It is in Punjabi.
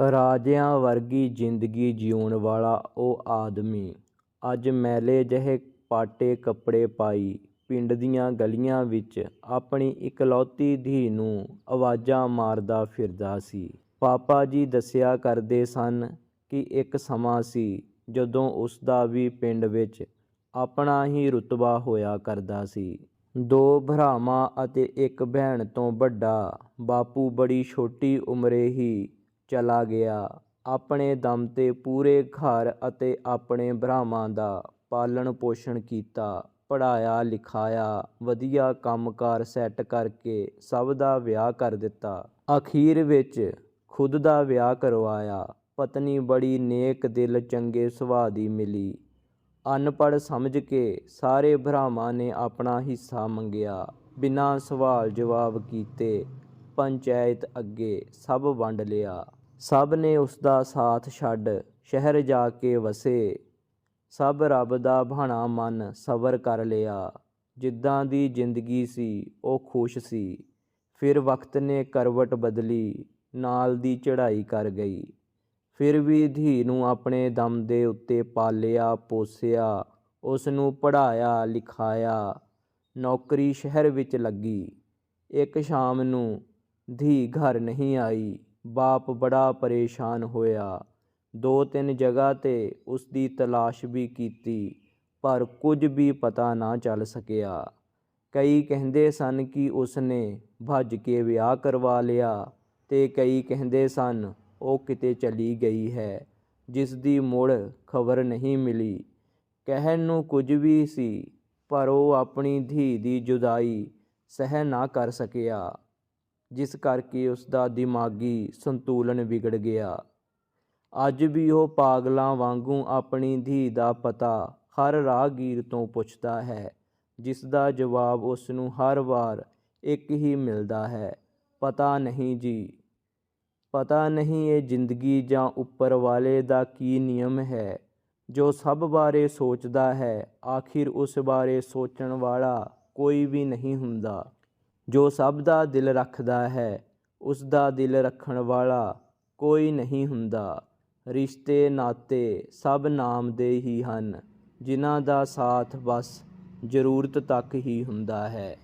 ਰਾਜਿਆਂ ਵਰਗੀ ਜ਼ਿੰਦਗੀ ਜਿਊਣ ਵਾਲਾ ਉਹ ਆਦਮੀ। ਅੱਜ ਮੈਲੇ ਜਿਹੇ ਪਾਟੇ ਕੱਪੜੇ ਪਾਈ ਪਿੰਡ ਦੀਆਂ ਗਲੀਆਂ ਵਿੱਚ ਆਪਣੀ ਇਕਲੌਤੀ ਧੀ ਨੂੰ ਆਵਾਜ਼ਾਂ ਮਾਰਦਾ ਫਿਰਦਾ ਸੀ। ਪਾਪਾ ਜੀ ਦੱਸਿਆ ਕਰਦੇ ਸਨ ਕਿ ਇੱਕ ਸਮਾਂ ਸੀ ਜਦੋਂ ਉਸਦਾ ਵੀ ਪਿੰਡ ਵਿੱਚ ਆਪਣਾ ਹੀ ਰੁਤਬਾ ਹੋਇਆ ਕਰਦਾ ਸੀ। ਦੋ ਭਰਾਵਾਂ ਅਤੇ ਇੱਕ ਭੈਣ ਤੋਂ ਵੱਡਾ, ਬਾਪੂ ਬੜੀ ਛੋਟੀ ਉਮਰੇ ਹੀ ਚਲਾ ਗਿਆ। ਆਪਣੇ ਦਮ ਤੇ ਪੂਰੇ ਘਰ ਅਤੇ ਆਪਣੇ ਭਰਾਵਾਂ ਦਾ ਪਾਲਣ ਪੋਸ਼ਣ ਕੀਤਾ, ਪੜ੍ਹਾਇਆ, ਲਿਖਾਇਆ, ਵਧੀਆ ਕੰਮਕਾਰ ਸੈੱਟ ਕਰਕੇ ਸਭ ਦਾ ਵਿਆਹ ਕਰ ਦਿੱਤਾ। ਅਖੀਰ ਵਿੱਚ ਖੁਦ ਦਾ ਵਿਆਹ ਕਰਵਾਇਆ। ਪਤਨੀ ਬੜੀ ਨੇਕ ਦਿਲ, ਚੰਗੇ ਸੁਭਾਅ ਦੀ ਮਿਲੀ। ਅਨਪੜ੍ਹ ਸਮਝ ਕੇ ਸਾਰੇ ਭਰਾਵਾਂ ਨੇ ਆਪਣਾ ਹਿੱਸਾ ਮੰਗਿਆ। ਬਿਨਾਂ ਸਵਾਲ ਜਵਾਬ ਕੀਤੇ ਪੰਚਾਇਤ ਅੱਗੇ ਸਭ ਵੰਡ ਲਿਆ। ਸਭ ਨੇ ਉਸ ਦਾ ਸਾਥ ਛੱਡ ਸ਼ਹਿਰ ਜਾ ਕੇ ਵਸੇ। ਸਭ ਰੱਬ ਦਾ ਭਾਣਾ ਮਨ ਸਬਰ ਕਰ ਲਿਆ। ਜਿੱਦਾਂ ਦੀ ਜ਼ਿੰਦਗੀ ਸੀ, ਉਹ ਖੁਸ਼ ਸੀ। ਫਿਰ ਵਕਤ ਨੇ ਕਰਵਟ ਬਦਲੀ, ਨਾਲ ਦੀ ਚੜ੍ਹਾਈ ਕਰ ਗਈ। ਫਿਰ ਵੀ ਧੀ ਨੂੰ ਆਪਣੇ ਦਮ ਦੇ ਉੱਤੇ ਪਾਲਿਆ, ਪੋਸਿਆ ਉਸ ਨੂੰ ਪੜ੍ਹਾਇਆ, ਲਿਖਾਇਆ। ਨੌਕਰੀ ਸ਼ਹਿਰ ਵਿੱਚ ਲੱਗੀ। ਇੱਕ ਸ਼ਾਮ ਨੂੰ ਧੀ ਘਰ ਨਹੀਂ ਆਈ। ਬਾਪ ਬੜਾ ਪਰੇਸ਼ਾਨ ਹੋਇਆ। ਦੋ ਤਿੰਨ ਜਗ੍ਹਾ ਤੇ ਉਸ ਦੀ ਤਲਾਸ਼ ਵੀ ਕੀਤੀ, ਪਰ ਕੁਝ ਵੀ ਪਤਾ ਨਾ ਚੱਲ ਸਕਿਆ। ਕਈ ਕਹਿੰਦੇ ਸਨ ਕਿ ਉਸ ਨੇ ਭੱਜ ਕੇ ਵਿਆਹ ਕਰਵਾ ਲਿਆ ਤੇ ਕਈ ਕਹਿੰਦੇ ਸਨ ਉਹ ਕਿਤੇ ਚਲੀ ਗਈ ਹੈ ਜਿਸ ਦੀ ਮੁੜ ਖਬਰ ਨਹੀਂ ਮਿਲੀ। ਕਹਿਣ ਨੂੰ ਕੁਝ ਵੀ ਸੀ, ਪਰ ਉਹ ਆਪਣੀ ਧੀ ਦੀ ਜੁਦਾਈ ਸਹਿ ਨਾ ਕਰ ਸਕਿਆ। ਜਿਸ ਕਰਕੇ ਉਸ ਦਾ ਦਿਮਾਗੀ ਸੰਤੁਲਨ ਵਿਗੜ ਗਿਆ। ਅੱਜ ਵੀ ਉਹ ਪਾਗਲਾਂ ਵਾਂਗੂ ਆਪਣੀ ਧੀ ਦਾ ਪਤਾ ਹਰ ਰਾਹਗੀਰ ਤੋਂ ਪੁੱਛਦਾ ਹੈ ਜਿਸ ਦਾ ਜਵਾਬ ਉਸ ਨੂੰ ਹਰ ਵਾਰ ਇੱਕ ਹੀ ਮਿਲਦਾ ਹੈ, ਪਤਾ ਨਹੀਂ ਜੀ। ਪਤਾ ਨਹੀਂ ਇਹ ਜ਼ਿੰਦਗੀ ਜਾਂ ਉੱਪਰ ਵਾਲੇ ਦਾ ਕੀ ਨਿਯਮ ਹੈ, ਜੋ ਸਭ ਬਾਰੇ ਸੋਚਦਾ ਹੈ। ਆਖਿਰ ਉਸ ਬਾਰੇ ਸੋਚਣ ਵਾਲਾ ਕੋਈ ਵੀ ਨਹੀਂ ਹੁੰਦਾ। ਜੋ ਸਭ ਦਾ ਦਿਲ ਰੱਖਦਾ ਹੈ, ਉਸ ਦਾ ਦਿਲ ਰੱਖਣ ਵਾਲਾ ਕੋਈ ਨਹੀਂ ਹੁੰਦਾ। ਰਿਸ਼ਤੇ ਨਾਤੇ ਸਭ ਨਾਮ ਦੇ ਹੀ ਹਨ, ਜਿਨ੍ਹਾਂ ਦਾ ਸਾਥ ਬਸ ਜ਼ਰੂਰਤ ਤੱਕ ਹੀ ਹੁੰਦਾ ਹੈ।